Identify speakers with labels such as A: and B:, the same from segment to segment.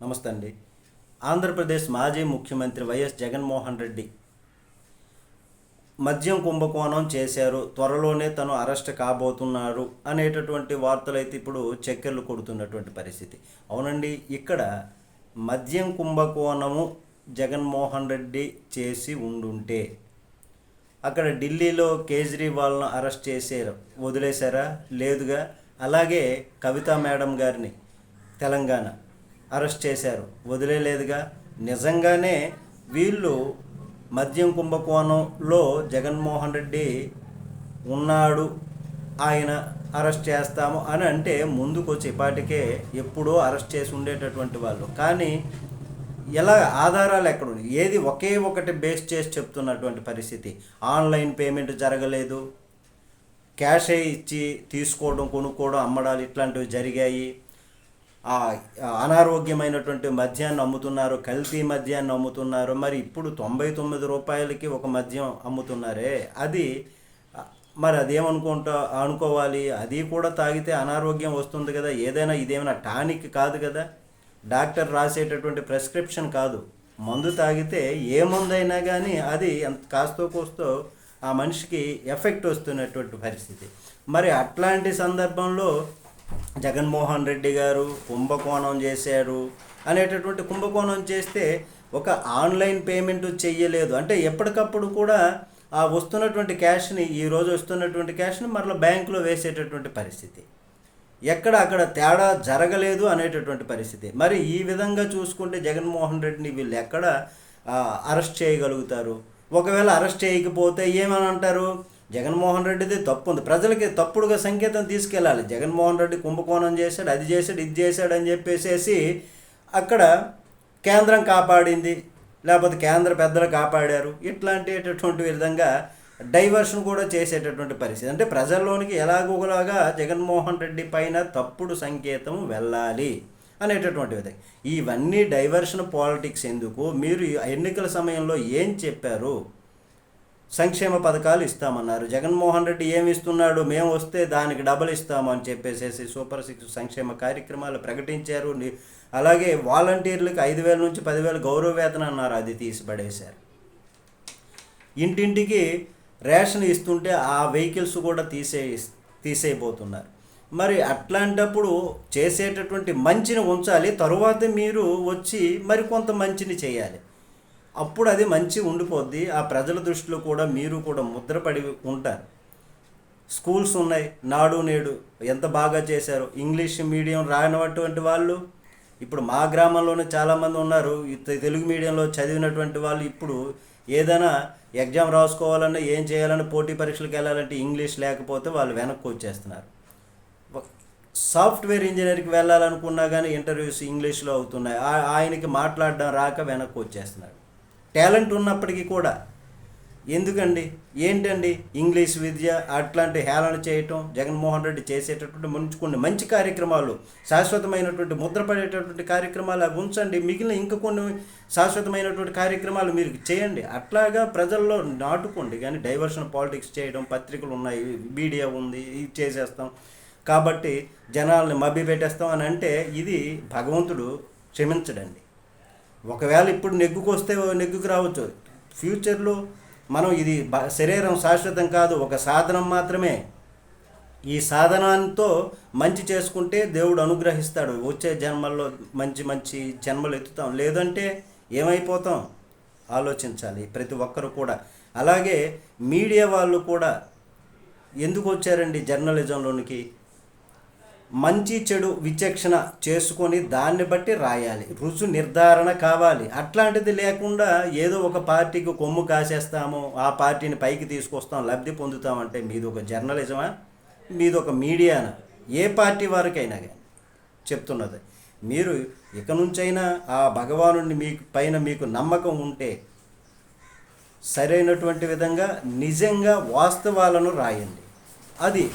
A: నమస్తే అండి. ఆంధ్రప్రదేశ్ మాజీ ముఖ్యమంత్రి వైఎస్ జగన్మోహన్ రెడ్డి మద్యం కుంభకోణం చేశారు. త్వరలోనే తను అరెస్ట్ కాబోతున్నారు అనేటటువంటి వార్తలు అయితే ఇప్పుడు చక్కెర్లు కొడుతున్నటువంటి పరిస్థితి. అవునండి ఇక్కడ మద్యం కుంభకోణము జగన్మోహన్ రెడ్డి చేసి ఉండుంటే అక్కడ ఢిల్లీలో కేజ్రీవాల్ను అరెస్ట్ చేశారు వదిలేశారా? లేదుగా. అలాగే కవితా మేడం గారిని తెలంగాణ అరెస్ట్ చేశారు. వదిలేలేదుగా. నిజంగానే వీళ్ళు మద్యం కుంభకోణంలో జగన్మోహన్ రెడ్డి ఉన్నాడు ఆయన అరెస్ట్ చేస్తాము అని అంటే ముందుకు వచ్చి ఎప్పుడో అరెస్ట్ చేసి ఉండేటటువంటి వాళ్ళు. కానీ ఎలా ఆధారాలు ఎక్కడ ఏది ఒకే ఒకటి బేస్ చేసి చెప్తున్నటువంటి పరిస్థితి. ఆన్లైన్ పేమెంట్ జరగలేదు. క్యాష్ ఇచ్చి తీసుకోవడం కొనుక్కోవడం అమ్మడాలు ఇట్లాంటివి జరిగాయి. అనారోగ్యమైనటువంటి మద్యాన్ని అమ్ముతున్నారు కల్తీ మద్యాన్ని అమ్ముతున్నారు. మరి ఇప్పుడు తొంభై తొమ్మిది రూపాయలకి ఒక మద్యం అమ్ముతున్నారే? అది మరి అదేమనుకుంటా అనుకోవాలి. అది కూడా తాగితే అనారోగ్యం వస్తుంది కదా. ఏదైనా ఇదేమైనా టానిక్ కాదు కదా. డాక్టర్ రాసేటటువంటి ప్రెస్క్రిప్షన్ కాదు. మందు తాగితే ఏ మందైనా కానీ అది ఎంత కాస్తో కోస్తో ఆ మనిషికి ఎఫెక్ట్ వస్తున్నటువంటి పరిస్థితి. మరి అట్లాంటి సందర్భంలో జగన్మోహన్ రెడ్డి గారు కుంభకోణం చేశారు అనేటటువంటి కుంభకోణం చేస్తే ఒక ఆన్లైన్ పేమెంట్ చెయ్యలేదు. అంటే ఎప్పటికప్పుడు కూడా ఆ వస్తున్నటువంటి క్యాష్ని ఈ రోజు వస్తున్నటువంటి క్యాష్ని మరలా బ్యాంకులో వేసేటటువంటి పరిస్థితి. ఎక్కడ అక్కడ తేడా జరగలేదు అనేటటువంటి పరిస్థితి. మరి ఈ విధంగా చూసుకుంటే జగన్మోహన్ రెడ్డిని వీళ్ళు ఎక్కడ అరెస్ట్ చేయగలుగుతారు? ఒకవేళ అరెస్ట్ చేయకపోతే ఏమని అంటారు? జగన్మోహన్ రెడ్డిది తప్పు ఉంది. ప్రజలకి తప్పుడుగా సంకేతం తీసుకెళ్ళాలి. జగన్మోహన్ రెడ్డి కుంభకోణం చేశాడు అది చేశాడు ఇది చేశాడు అని చెప్పేసేసి అక్కడ కేంద్రం కాపాడింది. లేకపోతే కేంద్ర పెద్దలు కాపాడారు. ఇట్లాంటిటువంటి విధంగా డైవర్షన్ కూడా చేసేటటువంటి పరిస్థితి. అంటే ప్రజల్లోనికి ఎలాగోలాగా జగన్మోహన్ రెడ్డి పైన తప్పుడు సంకేతం వెళ్ళాలి అనేటటువంటి విధంగా. ఇవన్నీ డైవర్షన్ పాలిటిక్స్ ఎందుకు? మీరు ఎన్నికల సమయంలో ఏం చెప్పారు? సంక్షేమ పథకాలు ఇస్తామన్నారు. జగన్మోహన్ రెడ్డి ఏమి ఇస్తున్నాడు? మేము వస్తే దానికి డబల్ ఇస్తాము అని చెప్పేసేసి సూపర్ సిక్స్ సంక్షేమ కార్యక్రమాలు ప్రకటించారు. అలాగే వాలంటీర్లకు ఐదు వేల నుంచి పదివేల గౌరవ వేతనం అన్నారు. అది తీసిపడేశారు. ఇంటింటికి రేషన్ ఇస్తుంటే ఆ వెహికల్స్ కూడా తీసే తీసేయబోతున్నారు. మరి అట్లాంటప్పుడు చేసేటటువంటి మంచిని ఉంచాలి. తరువాత మీరు వచ్చి మరికొంత మంచిని చేయాలి. అప్పుడు అది మంచి ఉండిపోద్ది. ఆ ప్రజల దృష్టిలో కూడా మీరు కూడా ముద్రపడి ఉంటారు. స్కూల్స్ ఉన్నాయి. నాడు నేడు ఎంత బాగా చేశారు. ఇంగ్లీష్ మీడియం రానటువంటి వాళ్ళు ఇప్పుడు మా గ్రామంలోనే చాలామంది ఉన్నారు. తెలుగు మీడియంలో చదివినటువంటి వాళ్ళు ఇప్పుడు ఏదైనా ఎగ్జామ్ రాసుకోవాలన్నా ఏం చేయాలన్నా పోటీ పరీక్షలకు వెళ్ళాలంటే ఇంగ్లీష్ లేకపోతే వాళ్ళు వెనక్కి వచ్చేస్తున్నారు. సాఫ్ట్వేర్ ఇంజనీర్కి వెళ్ళాలనుకున్నా కానీ ఇంటర్వ్యూస్ ఇంగ్లీష్లో అవుతున్నాయి. ఆ- ఆయనకి మాట్లాడడం రాక వెనక్కి వచ్చేస్తున్నాడు టాలెంట్ ఉన్నప్పటికీ కూడా. ఎందుకండి? ఏంటండి? ఇంగ్లీష్ విద్య అట్లాంటి హేళన చేయటం జగన్మోహన్ రెడ్డి చేసేటటువంటి మంచి కొన్ని మంచి కార్యక్రమాలు శాశ్వతమైనటువంటి ముద్రపడేటటువంటి కార్యక్రమాలు అవి ఉంచండి. మిగిలిన ఇంకా కొన్ని శాశ్వతమైనటువంటి కార్యక్రమాలు మీరు చేయండి. అట్లాగా ప్రజల్లో నాటుకోండి. కానీ డైవర్షన్ పాలిటిక్స్ చేయడం పత్రికలు ఉన్నాయి మీడియా ఉంది ఇది చేసేస్తాం. కాబట్టి జనాల్ని మభ్య పెట్టేస్తాం అని అంటే ఇది భగవంతుడు క్షమించడండి. ఒకవేళ ఇప్పుడు నెగ్గుకొస్తే నెగ్గుకు రావచ్చు. ఫ్యూచర్లో మనం ఇది శరీరం శాశ్వతం కాదు ఒక సాధనం మాత్రమే. ఈ సాధనంతో మంచి చేసుకుంటే దేవుడు అనుగ్రహిస్తాడు. వచ్చే జన్మల్లో మంచి మంచి జన్మలు ఎత్తుతాం. లేదంటే ఏమైపోతాం? ఆలోచించాలి ప్రతి ఒక్కరు కూడా. అలాగే మీడియా వాళ్ళు కూడా ఎందుకు వచ్చారండి జర్నలిజంలోనికి? మంచి చెడు విచక్షణ చేసుకొని దాన్ని బట్టి రాయాలి. రుచి నిర్ధారణ కావాలి. అట్లాంటిది లేకుండా ఏదో ఒక పార్టీకి కొమ్ము కాసేస్తాము ఆ పార్టీని పైకి తీసుకొస్తాం లబ్ధి పొందుతామంటే మీది ఒక జర్నలిజమా? మీది ఒక మీడియానా? ఏ పార్టీ వారికైనా కానీ చెప్తున్నది. మీరు ఇక నుంచైనా ఆ భగవానుడిని మీకు పైన మీకు నమ్మకం ఉంటే సరైనటువంటి విధంగా నిజంగా వాస్తవాలను రాయండి. అది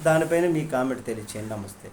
A: దానిపైన మీ కామెంట్ తెలియచేయండి. నమస్తే.